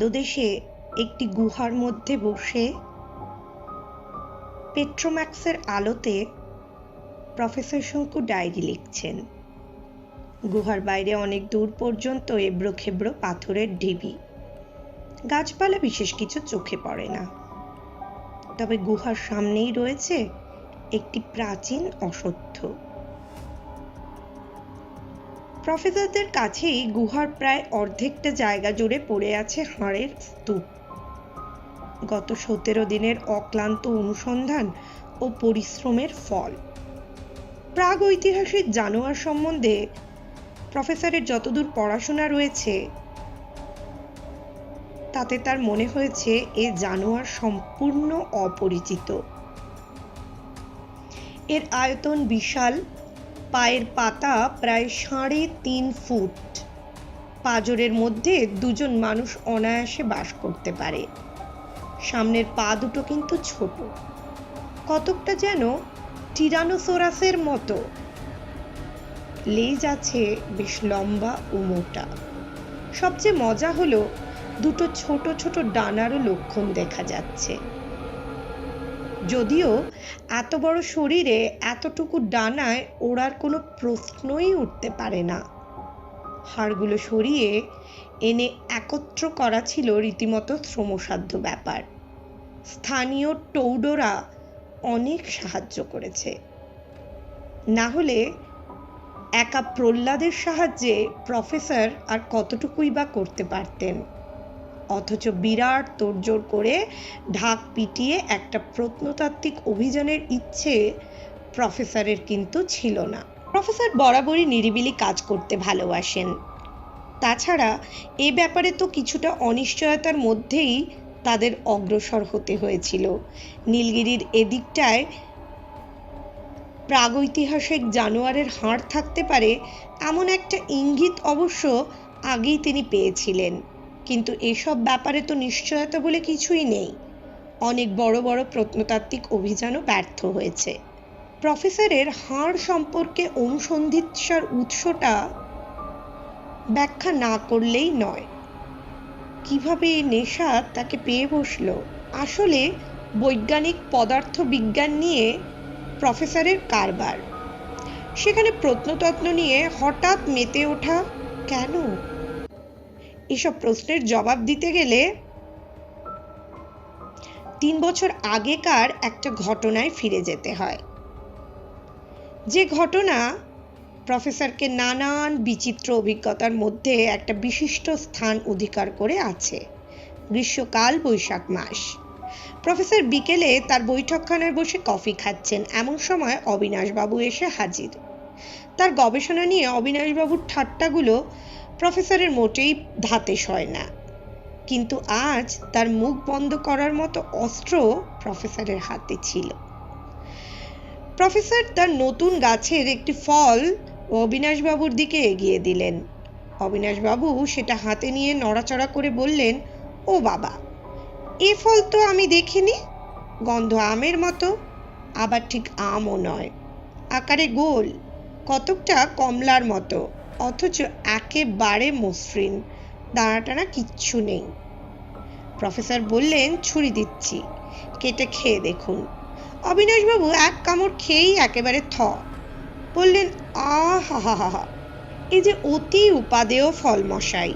পাদদেশে একটি গুহার মধ্যে বসে পেট্রোম্যাক্সের আলোতে প্রফেসর শঙ্কু ডায়েরি লিখছেন। গুহার বাইরে অনেক দূর পর্যন্ত এবড়ো খেবড়ো পাথরের ঢিবি। গাছপালা বিশেষ কিছু চোখে পড়ে না। তবে গুহার সামনেই রয়েছে একটি প্রাচীন অসত্য। প্রফেসরদের কাছেই গুহার প্রায় অর্ধেকটা জায়গা জুড়ে পড়ে আছে হাড়ের স্তূপ। গত সতেরো দিনের অক্লান্ত অনুসন্ধান ও পরিশ্রমের ফল। প্রাগ ঐতিহাসিক জানোয়ার সম্বন্ধে প্রফেসরের যতদূর পড়াশোনা রয়েছে, তাতে তার মনে হয়েছে এ জানোয়ার সম্পূর্ণ অপরিচিত। এর আয়তন বিশাল পায়ের পাতা প্রায় সাড়ে তিন ফুট। পাজরের মধ্যে দুজন মানুষ অনায়াসে বাস করতে পারে। সামনের পা দুটো কিন্তু ছোট। কতকটা যেন টিরানোসোরাসের মতো। লেজ আছে বেশ লম্বা ও মোটা। সবচেয়ে মজা হলো দুটো ছোট ছোট ডানারও লক্ষণ দেখা যাচ্ছে। যদিও এত বড় শরীরে এতটুকু ডানায় ওড়ার কোনো প্রশ্নই উঠতে পারে না। হাড়গুলো সরিয়ে এনে একত্র করা ছিল রীতিমতো শ্রমসাধ্য ব্যাপার। স্থানীয় টৌডোরা অনেক সাহায্য করেছে। না হলে একা প্রহ্লাদের সাহায্যে প্রফেসর আর কতটুকুই বা করতে পারতেন? অথচ বিরাট তোড়জোড় করে ঢাক পিটিয়ে একটা প্রত্নতাত্ত্বিক অভিযানের ইচ্ছে প্রফেসরের কিন্তু ছিল না। প্রফেসর বরাবরই নিরিবিলি কাজ করতে ভালোবাসেন। তাছাড়া এ ব্যাপারে তো কিছুটা অনিশ্চয়তার মধ্যেই তাদের অগ্রসর হতে হয়েছিল। নীলগিরির এদিকটায় প্রাগৈতিহাসিক জানোয়ারের হাড় থাকতে পারে এমন একটা ইঙ্গিত অবশ্য আগেই তিনি পেয়েছিলেন। কিন্তু এসব ব্যাপারে তো নিশ্চয়তা বলে কিছুই নেই। অনেক বড় বড় প্রত্নতাত্ত্বিক অভিযানও ব্যর্থ হয়েছে। প্রফেসরের হাড় সম্পর্কে অনুসন্ধিৎসার উৎসটা ব্যাখ্যা না করলেই নয়। কীভাবে এই নেশা তাকে পেয়ে বসল? আসলে বৈজ্ঞানিক পদার্থ বিজ্ঞান নিয়ে প্রফেসরের কারবার। সেখানে প্রত্নতত্ত্ব নিয়ে হঠাৎ মেতে ওঠা কেন? এসব প্রশ্নের জবাব দিতে গেলে তিন বছর আগেকার একটা ঘটনায় ফিরে যেতে হয়। যে ঘটনা প্রফেসরকে নানান বিচিত্র অভিজ্ঞতার মধ্যে একটা বিশিষ্ট স্থান অধিকার করে আছে, গ্রীষ্মকাল বৈশাখ মাস। প্রফেসর বিকেলে তার বৈঠকখানায় বসে কফি খাচ্ছেন, এমন সময় অবিনাশবাবু এসে হাজির। তার গবেষণা নিয়ে অবিনাশবাবুর ঠাট্টাগুলো প্রফেসরের মোটেই ধাতে সয় না। কিন্তু আজ তার মুখ বন্ধ করার মতো অস্ত্র প্রফেসরের হাতে ছিল। প্রফেসর তার নতুন গাছের একটি ফল অবিনাশবাবুর দিকে এগিয়ে দিলেন। অবিনাশবাবু সেটা হাতে নিয়ে নড়াচড়া করে বললেন, ও বাবা, এ ফল তো আমি দেখিনি। গন্ধ আমের মতো, আবার ঠিক আমও নয়। আকারে গোল, কতকটা কমলার মতো। অথচ একেবারে মসৃণ। দাঁড়াটানা কিচ্ছু নেই। প্রফেসর বললেন, ছুরি দিচ্ছি। কেটে খেয়ে দেখুন। অবিনাশবাবু এক কামড় খেয়েই একেবারে থ। বললেন আহ হা হা হা এ যে অতি উপাদেয় ফল মশাই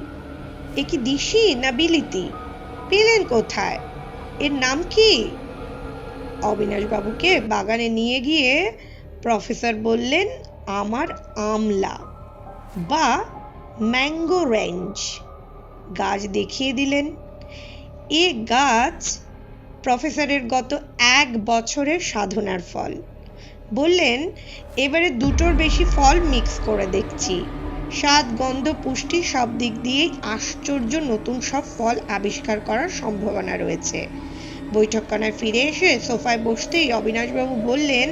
এ কি দিশি না বিলিতি? পেলেন কোথায়? এর নাম কি? অবিনাশবাবুকে বাগানে নিয়ে গিয়ে প্রফেসর বললেন, আমার আমলা। বা ম্যাঙ্গো রেঞ্জ। গাছ দেখিয়ে দিলেন। এ গাছ প্রফেসরের গত এক বছরের সাধনার ফল। বললেন, এবারে দুটোর বেশি ফল মিক্স করে দেখছি। স্বাদ, গন্ধ, পুষ্টি সব দিক দিয়েই আশ্চর্য নতুন সব ফল আবিষ্কার করার সম্ভাবনা রয়েছে। বৈঠকখানায় ফিরে এসে সোফায় বসতেই অবিনাশবাবু বললেন,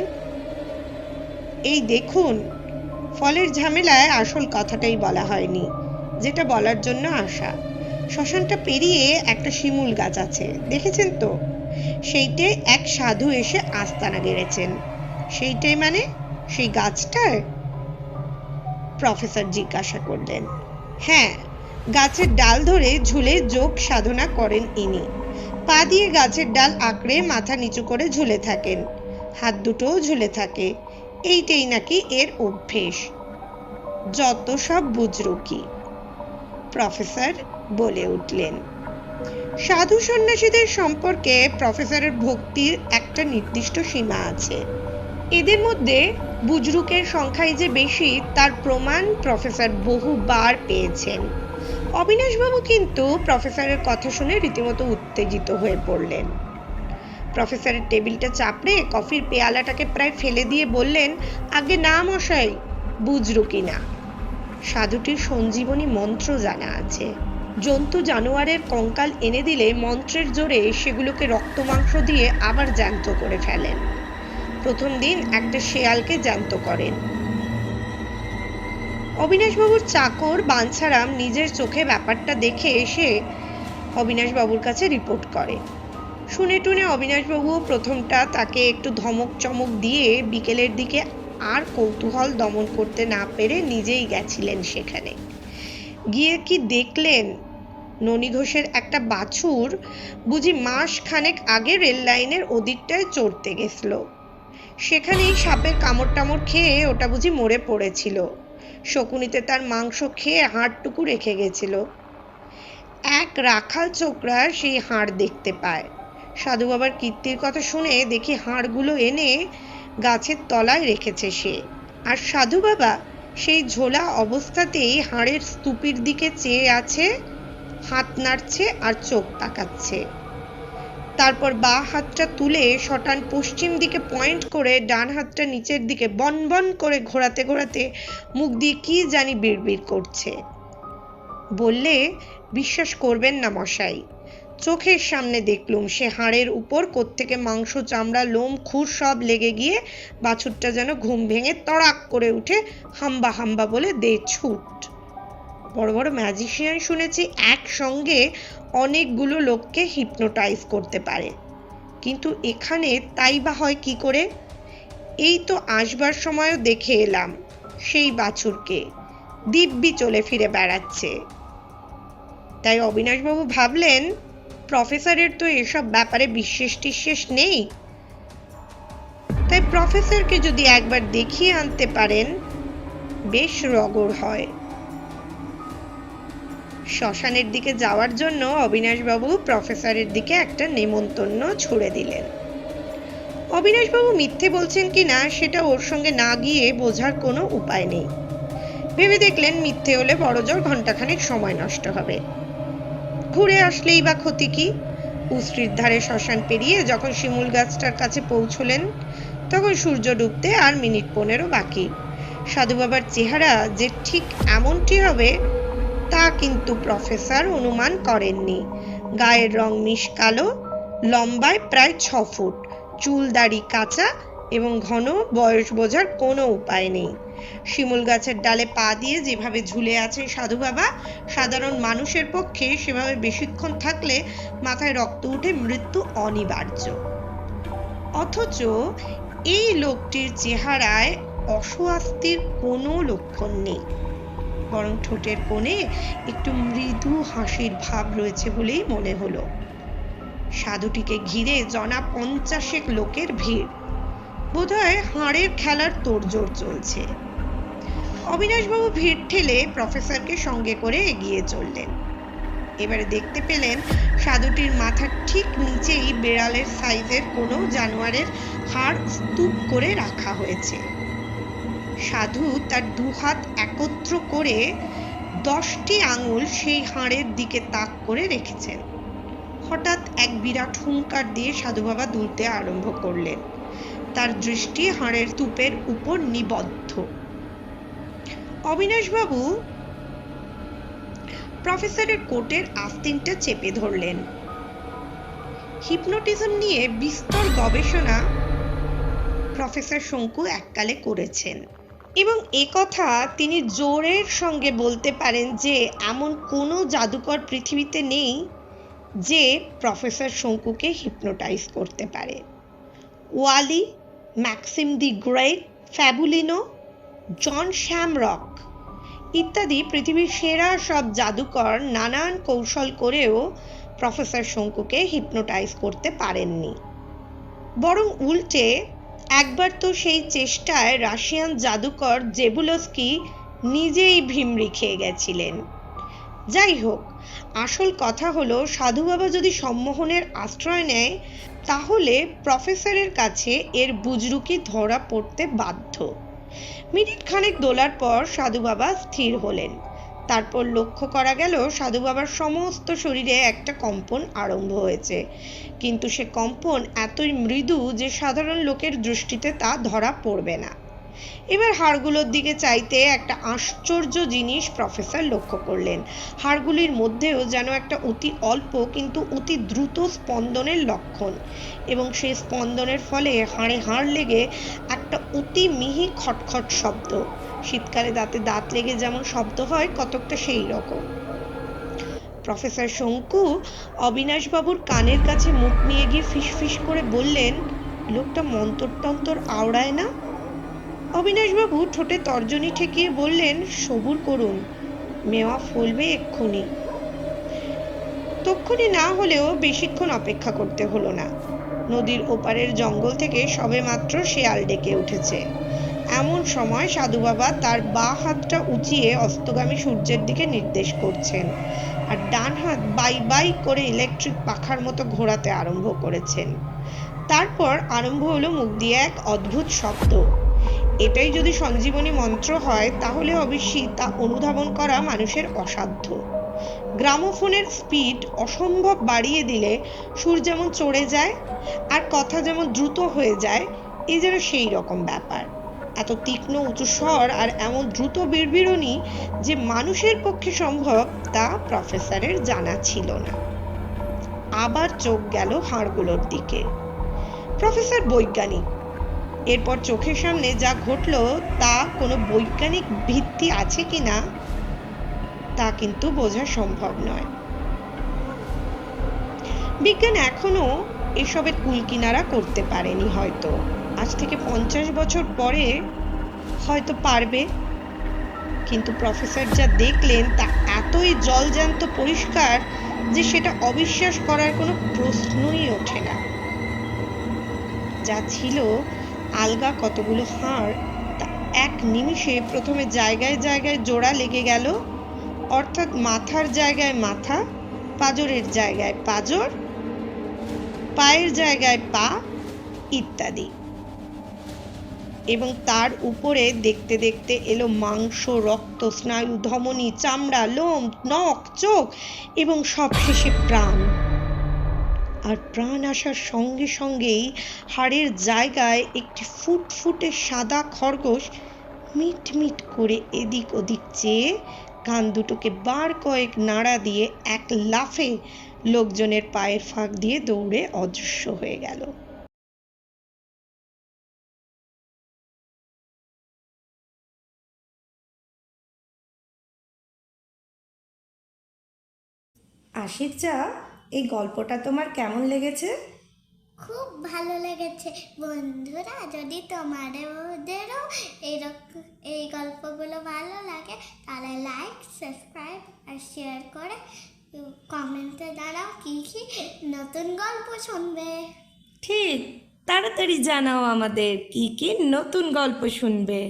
এই দেখুন ফলের ঝামেলায় আসল কথাটাই বলা হয়নি, যেটা বলার জন্য আসা শ্মশানটা পেরিয়ে একটা শিমুল গাছ আছে, দেখেছেন তো? সেইটে এক সাধু এসে আস্তানা গেড়েছেন। সেইটাই মানে সেই গাছটার? প্রফেসর জিজ্ঞাসা করলেন। হ্যাঁ গাছের ডাল ধরে ঝুলে যোগ সাধনা করেন ইনি। পা দিয়ে গাছের ডাল আঁকড়ে মাথা নিচু করে ঝুলে থাকেন। হাত দুটোও ঝুলে থাকে। এইটাই নাকি এর অভ্যেস। যত সব বুজরুকি, প্রফেসর বলে উঠলেন। সাধু সন্ন্যাসীদের সম্পর্কে প্রফেসরের ভক্তির একটা নির্দিষ্ট সীমা আছে। এদের মধ্যে বুজরুকের সংখ্যাই যে বেশি, তার প্রমাণ প্রফেসর বহুবার পেয়েছেন। অবিনাশবাবু কিন্তু প্রফেসরের কথা শুনে রীতিমতো উত্তেজিত হয়ে পড়লেন। প্রফেসরের টেবিলটা চাপড়ে কফির পেয়ালাটাকে প্রায় ফেলে দিয়ে বললেন, আগে না মশাই বুজরুকি না? সাধুটির সঞ্জীবনী মন্ত্র জানা আছে। জন্তু জানোয়ারের কঙ্কাল এনে দিলে মন্ত্রের জোরে সেগুলোকে রক্ত মাংস দিয়ে আবার জ্যান্ত করে ফেলেন। প্রথম দিন একটা শেয়ালকে জ্যান্ত করেন। অবিনাশবাবুর চাকর বাঞ্ছারাম নিজের চোখে ব্যাপারটা দেখে এসে অবিনাশবাবুর কাছে রিপোর্ট করে। শুনে টুনে অবিনাশবাবু প্রথমটা তাকে একটু ধমক চমক দিয়ে বিকেলের দিকে আর কৌতূহল দমন করতে না পেরে নিজেই গেছিলেন সেখানে। গিয়ে কি দেখলেন? ননী ঘোষের একটা বাছুর বুঝি মাস খানেক আগে রেল লাইনের ওদিকটায় চড়তে গেছিল। সেখানেই সাপের কামড় টামড় খেয়ে ওটা বুঝি মরে পড়েছিল। শকুনিতে তার মাংস খেয়ে হাড়টুকু রেখে গেছিল। এক রাখাল ছোকরা সেই হাড় দেখতে পায়। সাধু বাবার কীর্তির কথা শুনে দেখি হাড়গুলো এনে গাছের তলায় রেখেছে সে। আর সাধু বাবা সেই ঝোলা অবস্থাতেই হাড়ের স্তূপের দিকে চেয়ে আছে, হাত নাড়ছে আর চোখ তাকাচ্ছে। তারপর বা হাতটা তুলে শটান পশ্চিম দিকে পয়েন্ট করে ডান হাতটা নিচের দিকে বন বন করে ঘোরাতে ঘোরাতে মুখ দিয়ে কি জানি বিড়বিড় করছে। বললে, বিশ্বাস করবেন না মশাই চোখের সামনে দেখলুম। সে হাড়ের উপর কোত্থেকে মাংস, চামড়া, লোম, খুর সব লেগে গিয়ে বাছুরটা যেন ঘুম ভেঙে তড়াক করে উঠে হাম্বা হাম্বা বলে দে ছুট। বড় বড় ম্যাজিশিয়ান শুনেছি একসঙ্গে অনেকগুলো লোককে হিপনোটাইজ করতে পারে। কিন্তু এখানে তাই বা হয় কি করে? এই তো আসবার সময়ও দেখে এলাম সেই বাছুরকে। দিব্যি চলে ফিরে বেড়াচ্ছে। তাই অবিনাশবাবু ভাবলেন প্রফেসরের তো এসব ব্যাপারে বিশ্বাস টিশ্বাস নেই। তাই প্রফেসরকে যদি একবার দেখিয়ে আনতে পারেন, বেশ রগড় হয়। শ্মশানের দিকে যাওয়ার জন্য অবিনাশবাবু প্রফেসরের দিকে একটা নেমন্তন্ন ছুড়ে দিলেন। অবিনাশবাবু মিথ্যে বলছেন কি না, সেটা ওর সঙ্গে না গিয়ে বোঝার কোনো উপায় নেই। ভেবে দেখলেন মিথ্যে হলে বড়জোর ঘন্টাখানেক সময় নষ্ট হবে। ঘুরে আসলেই বা ক্ষতি কি? উস্ত্রির ধারে শ্মশান পেরিয়ে যখন শিমুল গাছটার কাছে পৌঁছলেন, তখন সূর্য ডুবতে আর মিনিট পনেরো বাকি। সাধু বাবার চেহারা যে ঠিক এমনটি হবে, তা কিন্তু প্রফেসর অনুমান করেননি। গায়ের রং মিশ কালো, লম্বায় প্রায় ছ ফুট, চুল দাড়ি কাঁচা এবং ঘন বয়স বোঝার কোনো উপায় নেই। শিমুল গাছের ডালে পা দিয়ে যেভাবে ঝুলে আছে সাধু বাবা, সাধারণ মানুষের পক্ষে সেভাবে বেশিক্ষণ থাকলে মাথায় রক্ত উঠে মৃত্যু অনিবার্য। অথচ এই লোকটির চেহারায় অস্বস্তির কোনো লক্ষণ নেই। বরং ঠোঁটের কোণে একটু মৃদু হাসির ভাব রয়েছে বলেই মনে হলো। সাধুটিকে ঘিরে জনা পঞ্চাশেক লোকের ভিড়। বোধহয় হাড়ের খেলার তোড়জোড় চলছে। অবিনাশবাবু ভিড় ঠেলে প্রফেসরকে সঙ্গে করে এগিয়ে চললেন। এবারে দেখতে পেলেন সাধুটির মাথার ঠিক নিচেই বেড়ালের সাইজের কোনো জানোয়ারের হাড় স্তূপ করে রাখা হয়েছে। সাধু তার দুহাত একত্র করে দশটি আঙুল সেই হাড়ের দিকে তাক করে রেখেছেন। হঠাৎ এক বিরাট হুঙ্কার দিয়ে সাধু বাবা দুলতে আরম্ভ করলেন। তার দৃষ্টি হাড়ের স্তূপের উপর নিবদ্ধ। অবিনাশবাবু প্রফেসরের কোটের আস্তিনটা চেপে ধরলেন। হিপনোটিজম নিয়ে বিস্তর গবেষণা প্রফেসর শঙ্কু এককালে করেছেন এবং এ কথা তিনি জোরের সঙ্গে বলতে পারেন যে, এমন কোনো জাদুকর পৃথিবীতে নেই যে প্রফেসর শঙ্কুকে হিপনোটাইজ করতে পারে। ওয়ালি, ম্যাক্সিম দি গ্রেট, ফ্যাবুলিনো, জন শ্যামরক ইত্যাদি পৃথিবীর সেরা সব জাদুকর নানান কৌশল করেও প্রফেসর শঙ্কুকে হিপনোটাইজ করতে পারেননি। বরং উল্টে একবার তো সেই চেষ্টায় রাশিয়ান জাদুকর জেবুলস্কি নিজেই ভিমড়ি খেয়ে গেছিলেন। যাই হোক, আসল কথা হলো, সাধু বাবা যদি সম্মোহনের আশ্রয় নেয়, তাহলে প্রফেসরের কাছে এর বুজরুকি ধরা পড়তে বাধ্য। মিনিট খানেক দোলার পর সাধু বাবা স্থির হলেন। তারপর লক্ষ্য করা গেল, সাধু বাবার সমস্ত শরীরে একটা কম্পন আরম্ভ হয়েছে। কিন্তু সে কম্পন এতই মৃদু যে সাধারণ লোকের দৃষ্টিতে তা ধরা পড়বে না। এবার হাড়গুলোর দিকে চাইতে একটা আশ্চর্য জিনিস প্রফেসর লক্ষ্য করলেন। হাড়গুলির মধ্যেও যেন একটা অতি অল্প কিন্তু অতি দ্রুত স্পন্দনের লক্ষণ এবং সেই স্পন্দনের ফলে হাড়ে হাড় লেগে একটা অতি মিহি খটখট শব্দ। শীতকালে দাঁতে দাঁত লেগে যেমন শব্দ হয়, কতকটা সেই রকম। প্রফেসর শঙ্কু অবিনাশবাবুর কানের কাছে মুখ নিয়ে গিয়ে ফিসফিস করে বললেন, লোকটা মন্তর টন্তর আওড়ায় না? অবিনাশবাবু ঠোঁটে তর্জনী ঠেকিয়ে বললেন, সবুর করুন, মেওয়া ফলবে এক্ষুনি। তক্ষুনি না হলেও বেশিক্ষণ অপেক্ষা করতে হলো না। নদীর ওপারের জঙ্গল থেকে সবেমাত্র শেয়াল ডেকে উঠেছে। এমন সময় সাধু বাবা তার বা হাতটা উঁচিয়ে অস্তগামী সূর্যের দিকে নির্দেশ করছেন আর ডান হাত বাই বাই করে ইলেকট্রিক পাখার মতো ঘোরাতে আরম্ভ করেছেন। তারপর আরম্ভ হলো মুখ দিয়ে এক অদ্ভুত শব্দ। এটাই যদি সঞ্জীবনী মন্ত্র হয়, তাহলে অবশ্যই তা অনুধাবন করা মানুষের অসাধ্য। গ্রামোফোনের স্পিড অসম্ভব বাড়িয়ে দিলে সুর যেমন চড়ে যায়, আর কথা যেমন দ্রুত হয়ে যায় এই যেন সেই রকম ব্যাপার। এত তীক্ষ্ণ উঁচু স্বর আর এমন দ্রুত বিড়বিড়নি যে মানুষের পক্ষে সম্ভব তা প্রফেসরের জানা ছিল না। আবার চোখ গেল হাড়গুলোর দিকে। প্রফেসর বৈজ্ঞানিক এরপর চোখের সামনে যা ঘটলো তা কোনো বৈজ্ঞানিক ভিত্তি আছে কি না, তা কিন্তু বোঝা সম্ভব নয়। বিজ্ঞান এখনও এসবের কুলকিনারা করতে পারেনি হয়তো। আজ থেকে পঞ্চাশ বছর পরে হয়তো পারবে। কিন্তু প্রফেসর যা দেখলেন তা এতই জলজ্যান্ত পরিষ্কার যে সেটা অবিশ্বাস করার কোনো প্রশ্নই ওঠে না। যা ছিল আলগা কতগুলো হাড়? এক নিমিষে প্রথমে জায়গায় জায়গায় জোড়া লেগে গেল। অর্থাৎ মাথার জায়গায় মাথা, পাজরের জায়গায় পাজর, পায়ের জায়গায় পা ইত্যাদি। এবং তার উপরে দেখতে দেখতে এলো মাংস, রক্ত, স্নায়ু, ধমনী, চামড়া, লোম, নখ, চোখ এবং সবশেষে প্রাণ। আর প্রাণ আসার সঙ্গে সঙ্গেই হাড়ের জায়গায় একটি ফুটফুটে সাদা খরগোশ মিট মিট করে এদিক ওদিক চেয়ে কান দুটোকে বার কয়েক নাড়া দিয়ে এক লাফে লোকজনের পায়ের ফাঁক দিয়ে দৌড়ে অদৃশ্য হয়ে গেল। আশির চা এই গল্পটা তোমার কেমন লেগেছে? খুব ভালো লেগেছে। বন্ধুরা যদি তোমাদেরও এইরকম এই গল্পগুলো ভালো লাগে তাহলে লাইক সাবস্ক্রাইব আর শেয়ার করে কমেন্টে দাঁড়াও কী কী নতুন গল্প শুনবে। ঠিক তাড়াতাড়ি জানাও আমাদের কি কি নতুন গল্প শুনবে।